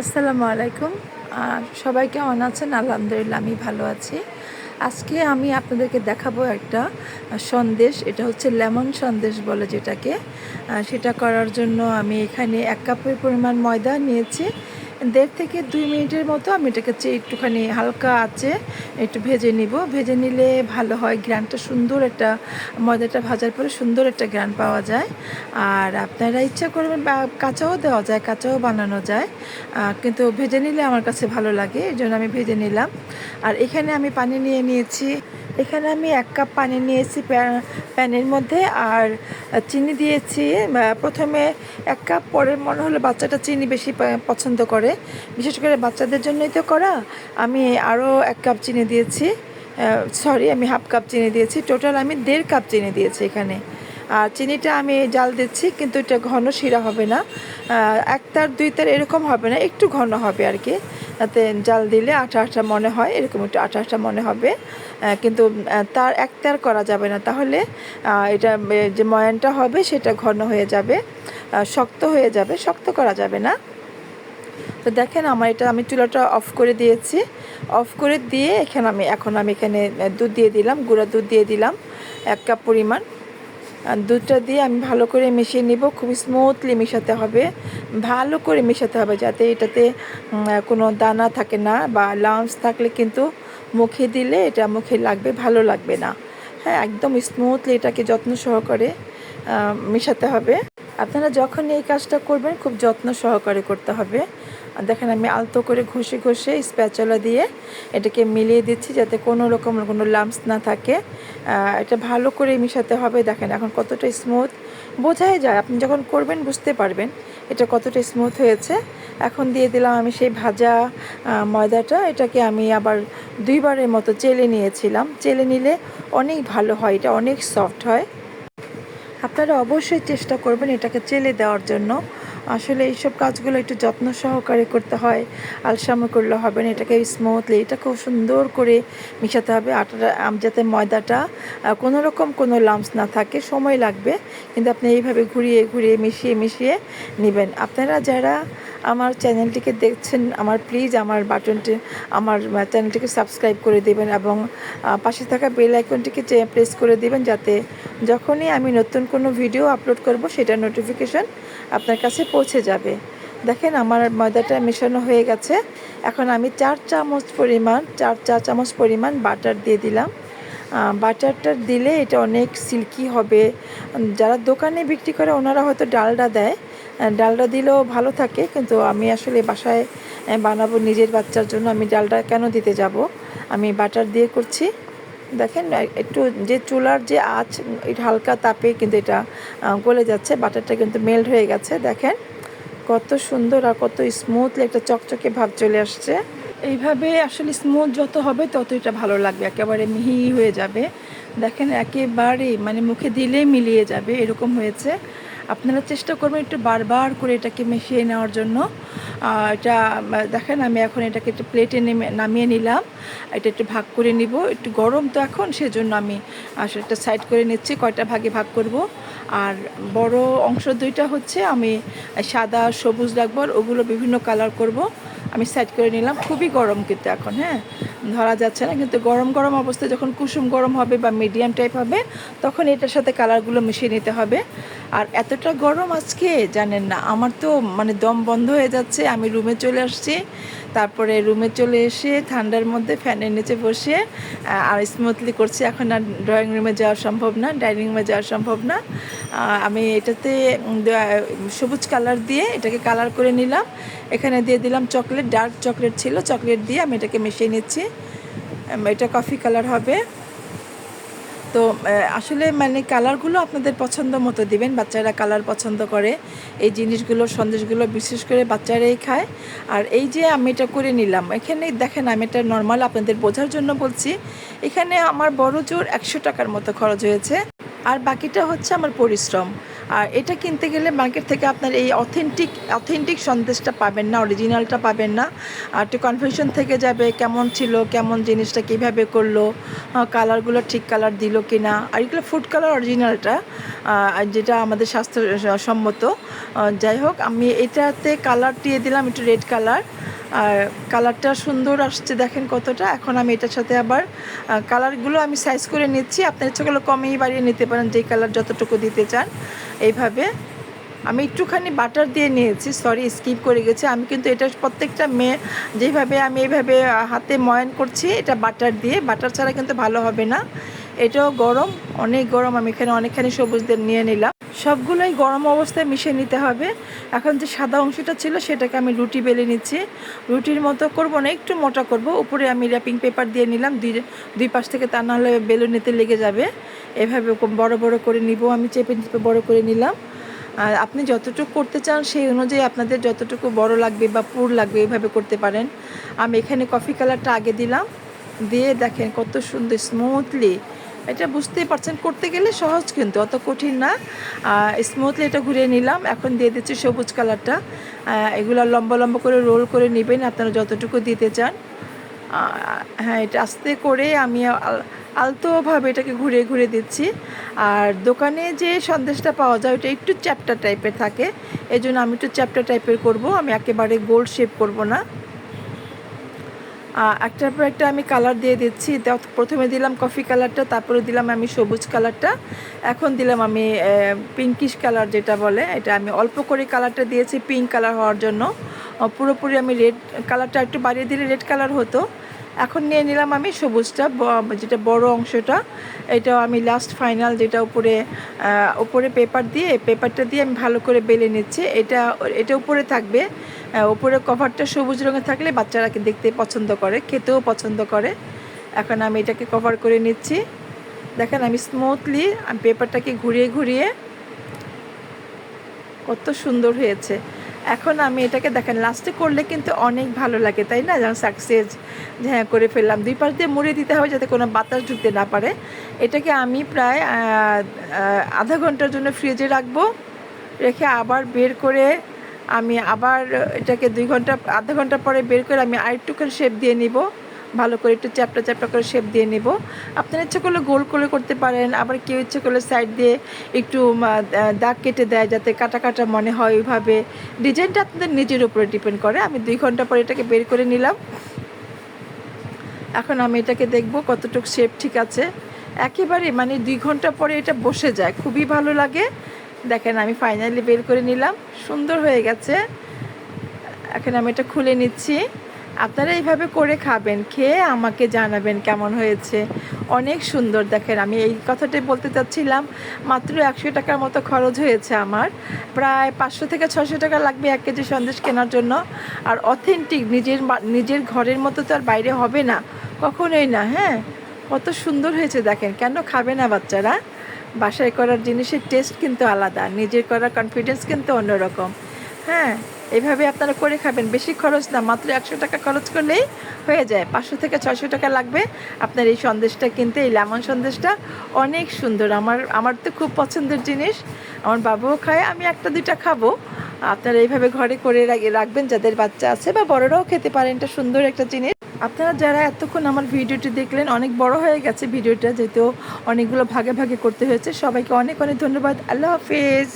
আসসালামু আলাইকুম। সবাই কেমন আছেন? আলহামদুলিল্লাহ, আমি ভালো আছি। আজকে আমি আপনাদেরকে দেখাবো একটা সন্দেশ, এটা হচ্ছে লেমন সন্দেশ বলে যেটাকে। সেটা করার জন্য আমি এখানে এক কাপের পরিমাণ ময়দা নিয়েছি। দেড় থেকে দুই মিনিটের মতো আমি এটাকে একটুখানি হালকা আছে, একটু ভেজে নিব। ভেজে নিলে ভালো হয় গ্রানটা সুন্দর একটা, ময়দাটা ভাজার পরে সুন্দর একটা গ্রান পাওয়া যায়। আর আপনারা ইচ্ছা করবেন কাঁচাও দেওয়া যায়, কাঁচাও বানানো যায়। কিন্তু ভেজে নিলে আমার কাছে ভালো লাগে এই জন্য আমি ভেজে নিলাম। আর এখানে আমি পানি নিয়ে নিয়েছি এখানে আমি এক কাপ পানি নিয়েছি প্যা- প্যানের মধ্যে আর চিনি দিয়েছি। প্রথমে এক কাপ, পরে মনে হলো বাচ্চাটা চিনি বেশি পছন্দ করে। বিশেষ করে বাচ্চাদের জন্যই তো করা। আমি আরও এক কাপ চিনি দিয়েছি। সরি আমি হাফ কাপ চিনি দিয়েছি। টোটাল আমি দেড় কাপ চিনি দিয়েছি এখানে। আর চিনিটা আমি জাল দিচ্ছি, কিন্তু এটা ঘন শিরা হবে না। এক তার দুই তার এরকম হবে না, একটু ঘন হবে আর কি। তাতে জাল দিলে আঠা আঠা মনে হয়, এরকম একটু আঠা আঠা মনে হবে। কিন্তু তার এক তার করা যাবে না। তাহলে এটা যে ময়ানটা হবে সেটা ঘন হয়ে যাবে শক্ত হয়ে যাবে, শক্ত করা যাবে না। তো দেখেন আমার এটা, আমি চুলাটা অফ করে দিয়েছি। অফ করে দিয়ে এখানে আমি, এখন আমি এখানে দুধ দিয়ে দিলাম, গুঁড়া দুধ দিয়ে দিলাম, এক কাপ পরিমাণ। দুধটা দিয়ে আমি ভালো করে মিশিয়ে নিব, খুব স্মুথলি মেশাতে হবে। ভালো করে মেশাতে হবে যাতে এটাতে কোনো দানা থাকে না বা লাম্পস থাকলে কিন্তু মুখে দিলে এটা মুখে লাগবে, ভালো লাগবে না। হ্যাঁ একদম স্মুথলি এটাকে যত্ন সহকারে মেশাতে হবে। আপনারা যখন এই কাজটা করবেন, খুব যত্ন সহকারে করতে হবে। দেখেন আমি আলতো করে ঘষে ঘষে স্প্যাচলা দিয়ে এটাকে মিলিয়ে দিচ্ছি যাতে কোনো রকম কোনো লাম্পস না থাকে। এটা ভালো করে মিশাতে হবে। দেখেন এখন কতটা স্মুথ বোঝাই যায়, আপনি যখন করবেন বুঝতে পারবেন এটা কতটা স্মুথ হয়েছে। এখন দিয়ে দিলাম আমি সেই ভাজা ময়দাটা। এটাকে আমি আবার দুইবারের মতো চেলে নিয়েছিলাম। চেলে নিলে অনেক ভালো হয়, এটা অনেক সফট হয়। আপনারা অবশ্যই চেষ্টা করবেন এটাকে চেলে দেওয়ার জন্য। আসলে এইসব কাজগুলো একটু যত্ন সহকারে করতে হয়, আলসামো করলে হবে না, এটাকে স্মুথলি এটা খুব সুন্দর করে মিশাতে হবে, আটাটা যাতে ময়দাটা কোনো রকম কোনো লাম্পস না থাকে, সময় লাগবে, কিন্তু আপনি এইভাবে ঘুরিয়ে ঘুরিয়ে, মিশিয়ে মিশিয়ে নেবেন। আপনারা যারা আমার চ্যানেলটিকে দেখছেন, আমার প্লিজ আমার বাটনটি আমার চ্যানেলটিকে সাবস্ক্রাইব করে দেবেন এবং পাশে থাকা বেল আইকনটিকে প্রেস করে দেবেন, যাতে যখনই আমি নতুন কোনো ভিডিও আপলোড করব সেটা নোটিফিকেশন আপনার কাছে পৌঁছে যাবে। দেখেন আমার ময়দাটা মেশানো হয়ে গেছে। এখন আমি চার চামচ পরিমাণ, চার চা চামচ পরিমাণ বাটার দিয়ে দিলাম। বাটারটা দিলে এটা অনেক সিল্কি হবে। যারা দোকানে বিক্রি করে ওনারা হয়তো ডালডা দেয়। ডালডা দিলেও ভালো থাকে, কিন্তু আমি আসলে বাসায় বানাবো নিজের বাচ্চার জন্য। আমি ডালডা কেন দিতে যাব? আমি বাটার দিয়ে করছি। দেখেন একটু যে চুলার যে আঁচ, এটা হালকা তাপে কিন্তু এটা গলে যাচ্ছে, বাটারটা কিন্তু মেল্ট হয়ে গেছে, দেখেন। কত সুন্দর আর কত স্মুথলি একটা চকচকে ভাব চলে আসছে। এইভাবে আসলে স্মুথ যত হবে তত এটা ভালো লাগবে, একেবারে মিহি হয়ে যাবে। দেখেন, একেবারে মানে মুখে দিলেই মিলিয়ে যাবে, এরকম হয়েছে। আপনারা চেষ্টা করবেন একটু বারবার করে এটাকে মিশিয়ে নেওয়ার জন্য। এটা, দেখেন আমি এখন এটাকে একটু প্লেটে নেমে, নামিয়ে নিলাম। এটা একটু ভাগ করে নিব। একটু গরম তো এখন, সেজন্য আমি আসলে একটা সাইড করে নিচ্ছি, কয়টা ভাগে ভাগ করব। আর বড় অংশ দুইটা হচ্ছে আমি সাদা, সবুজ রাখব ওগুলো বিভিন্ন কালার করব। আমি সাইড করে নিলাম। খুবই গরম কিন্তু এখন হ্যাঁ? ধরা যাচ্ছে না, কিন্তু গরম গরম অবস্থায় যখন কুসুম গরম হবে বা মিডিয়াম টাইপ হবে, তখন এটার সাথে কালারগুলো মিশিয়ে নিতে হবে। আর এতটা গরম আজকে, জানেন না, আমার তো মানে দম বন্ধ হয়ে যাচ্ছে, আমি রুমে চলে আসছি। তারপরে রুমে চলে এসে ঠান্ডার মধ্যে ফ্যানের নিচে বসে আর স্মুথলি করছি। এখন আর ড্রয়িং রুমে যাওয়া সম্ভব না ডাইনিং রুমে যাওয়া সম্ভব না। আমি এটাতে সবুজ কালার দিয়ে এটাকে কালার করে নিলাম। এখানে দিয়ে দিলাম চকলেট ডার্ক চকলেট ছিল চকলেট দিয়ে আমি এটাকে মিশিয়ে নিচ্ছি। এটা কফি কালার হবে। তো আসলে মানে কালারগুলো আপনাদের পছন্দ মতো দিবেন, বাচ্চারা কালার পছন্দ করে। এই জিনিসগুলো, সন্দেশগুলো বিশেষ করে বাচ্চারাই খায়। আর এই যে আমি এটা করে নিলাম, এখানে দেখেন আমি এটা নর্মাল আপনাদের বোঝার জন্য বলছি। এখানে আমার বড় জোর একশো টাকার মতো খরচ হয়েছে। আর বাকিটা হচ্ছে আমার পরিশ্রম। আর এটা কিনতে গেলে মার্কেট থেকে আপনার এই অথেন্টিক অথেন্টিক সন্দেশটা পাবেন না অরিজিনালটা পাবেন না। আর একটু কনফিউশন থেকে যাবে, কেমন ছিল, কেমন জিনিসটা কীভাবে করল কালারগুলো ঠিক কালার দিল কি না আর এগুলো ফুড কালার অরিজিনালটা যেটা আমাদের স্বাস্থ্য, সম্মত। যাই হোক, আমি এটাতে কালার দিয়ে দিলাম, একটু রেড কালার আর কালারটা সুন্দর আসছে, দেখেন কতটা। এখন আমি এটার সাথে আবার কালারগুলো আমি সাইজ করে নিচ্ছি। আপনার ইচ্ছে করলে কমিয়ে বাড়িয়ে নিতে পারেন, যেই কালার যতটুকু দিতে চান। এইভাবে আমি একটুখানি বাটার দিয়ে নিয়েছি। সরি স্কিপ করে গেছি। আমি কিন্তু এটা প্রত্যেকটা মেয়ে যেভাবে আমি এইভাবে হাতে ময়ান করছি, এটা বাটার দিয়ে। বাটার ছাড়া কিন্তু ভালো হবে না। এটাও গরম, অনেক গরম, আমি এখানে অনেকখানি সবুজ দিয়ে নিয়ে নিলাম। সবগুলোই গরম অবস্থায় মিশিয়ে নিতে হবে। এখন যে সাদা অংশটা ছিল, সেটাকে আমি রুটি বেলে নিচ্ছি। রুটির মতো করব না, একটু মোটা করব। উপরে আমি র্যাপিং পেপার দিয়ে নিলাম, দুই দুই পাশ থেকে তা না হলে নাহলে বেলুনিতে লেগে যাবে। এভাবে বড় বড় করে নিব, আমি চেপে চেপে বড় করে নিলাম। আর আপনি যতটুকু করতে চান, সেই অনুযায়ী আপনাদের যতটুকু বড় লাগবে বা পুর লাগবে এইভাবে করতে পারেন। আমি এখানে কফি কালারটা আগে দিলাম। দিয়ে দেখেন কত সুন্দর স্মুথলি এটা বুঝতেই পারছেন, করতে গেলে সহজ কিন্তু, অত কঠিন না। স্মুথলি এটা ঘুরিয়ে নিলাম, এখন দিয়ে দিচ্ছি সবুজ কালারটা এগুলো লম্বা লম্বা করে রোল করে নেবেন, আপনারা যতটুকু দিতে চান। হ্যাঁ এটা আস্তে করে আমি আলতোভাবে এটাকে ঘুরে ঘুরে দিচ্ছি। আর দোকানে যে সন্দেশটা পাওয়া যায়, ওটা একটু চ্যাপ্টার টাইপের থাকে। এই জন্য আমি একটু চ্যাপ্টার টাইপের করব, আমি একেবারে গোল শেপ করব না। একটার পর একটা আমি কালার দিয়ে দিচ্ছি। প্রথমে দিলাম কফি কালারটা তারপরে দিলাম আমি সবুজ কালারটা এখন দিলাম আমি পিঙ্কিশ কালার যেটা বলে, এটা আমি অল্প করে কালারটা দিয়েছি পিঙ্ক কালার হওয়ার জন্য। পুরোপুরি আমি রেড কালারটা একটু বাড়িয়ে দিলে রেড কালার হতো। এখন নিয়ে নিলাম আমি সবুজটা যেটা বড় অংশটা। এটাও আমি লাস্ট ফাইনাল যেটা উপরে উপরে পেপার দিয়ে পেপারটা দিয়ে আমি ভালো করে বেলে নিচ্ছি। এটা এটা উপরে থাকবে। আহ, উপরে কভারটা সবুজ রঙের থাকলে বাচ্চারা দেখতে পছন্দ করে খেতেও পছন্দ করে। এখন আমি এটাকে কভার করে নিচ্ছি। দেখেন আমি স্মুথলি আমি পেপারটাকে ঘুরিয়ে ঘুরিয়ে কত সুন্দর হয়েছে। এখন আমি এটাকে দেখেন লাস্টে করলে কিন্তু অনেক ভালো লাগে তাই না? যেমন সাকসেস হ্যাঁ করে ফেললাম। দুই পাশ দিয়ে মুড়ে দিতে হবে যাতে কোনো বাতাস ঢুকতে না পারে। এটাকে আমি প্রায় আধা ঘণ্টার জন্য ফ্রিজে রাখব। রেখে আবার বের করে আমি আবার এটাকে দুই ঘণ্টা, আধা ঘণ্টা পরে বের করে আমি আরেকটুখানি শেপ দিয়ে নিব। ভালো করে একটু চ্যাপটা চ্যাপটা করে শেপ দিয়ে নিব। আপনার ইচ্ছে করলে গোল করে করতে পারেন, আবার কেউ ইচ্ছে করলে সাইড দিয়ে একটু দাগ কেটে দেয় যাতে কাটা কাটা মনে হয় ওইভাবে। ডিজাইনটা আপনাদের নিজের উপরে ডিপেন্ড করে। আমি দুই ঘণ্টা পরে এটাকে বের করে নিলাম। এখন আমি এটাকে দেখব কতটুকু শেপ ঠিক আছে। একেবারে মানে দুই ঘণ্টা পরে এটা বসে যায়। খুবই ভালো লাগে। দেখেন, আমি ফাইনালি বের করে নিলাম। সুন্দর হয়ে গেছে। এখন আমি এটা খুলে নিচ্ছি। আপনারা এইভাবে করে খাবেন, খেয়ে আমাকে জানাবেন কেমন হয়েছে। অনেক সুন্দর, দেখেন, আমি এই কথাটাই বলতে চাচ্ছিলাম, মাত্র একশো টাকার মতো খরচ হয়েছে আমার। প্রায় পাঁচশো থেকে ছশো টাকা লাগবে এক কেজি সন্দেশ কেনার জন্য। আর অথেন্টিক নিজের নিজের ঘরের মতো তো আর বাইরে হবে না। কখনোই না হ্যাঁ? কত সুন্দর হয়েছে, দেখেন, কেন খাবে না বাচ্চারা? বাসায় করার জিনিসের টেস্ট কিন্তু আলাদা, নিজের করার কনফিডেন্স কিন্তু অন্যরকম। হ্যাঁ এইভাবে আপনারা করে খাবেন। বেশি খরচ না, মাত্র একশো টাকা খরচ করলেই হয়ে যায়। পাঁচশো থেকে ছয়শো টাকা লাগবে। আপনার এই সন্দেশটা কিনতে, এই লেমন সন্দেশটা অনেক সুন্দর। আমার আমার তো খুব পছন্দের জিনিস। আমার বাবুও খায়, আমি একটা, দুইটা খাব। আপনারা এইভাবে ঘরে করে রাখবেন যাদের বাচ্চা আছে বা বড়রাও খেতে পারেন। এটা সুন্দর একটা জিনিস। আপনারা যারা এতক্ষণ আমার ভিডিওটি দেখলেন, অনেক বড় হয়ে গেছে ভিডিওটা, যেহেতু অনেকগুলো ভাগে ভাগে করতে হয়েছে। সবাইকে অনেক অনেক ধন্যবাদ। আল্লাহ হাফেজ।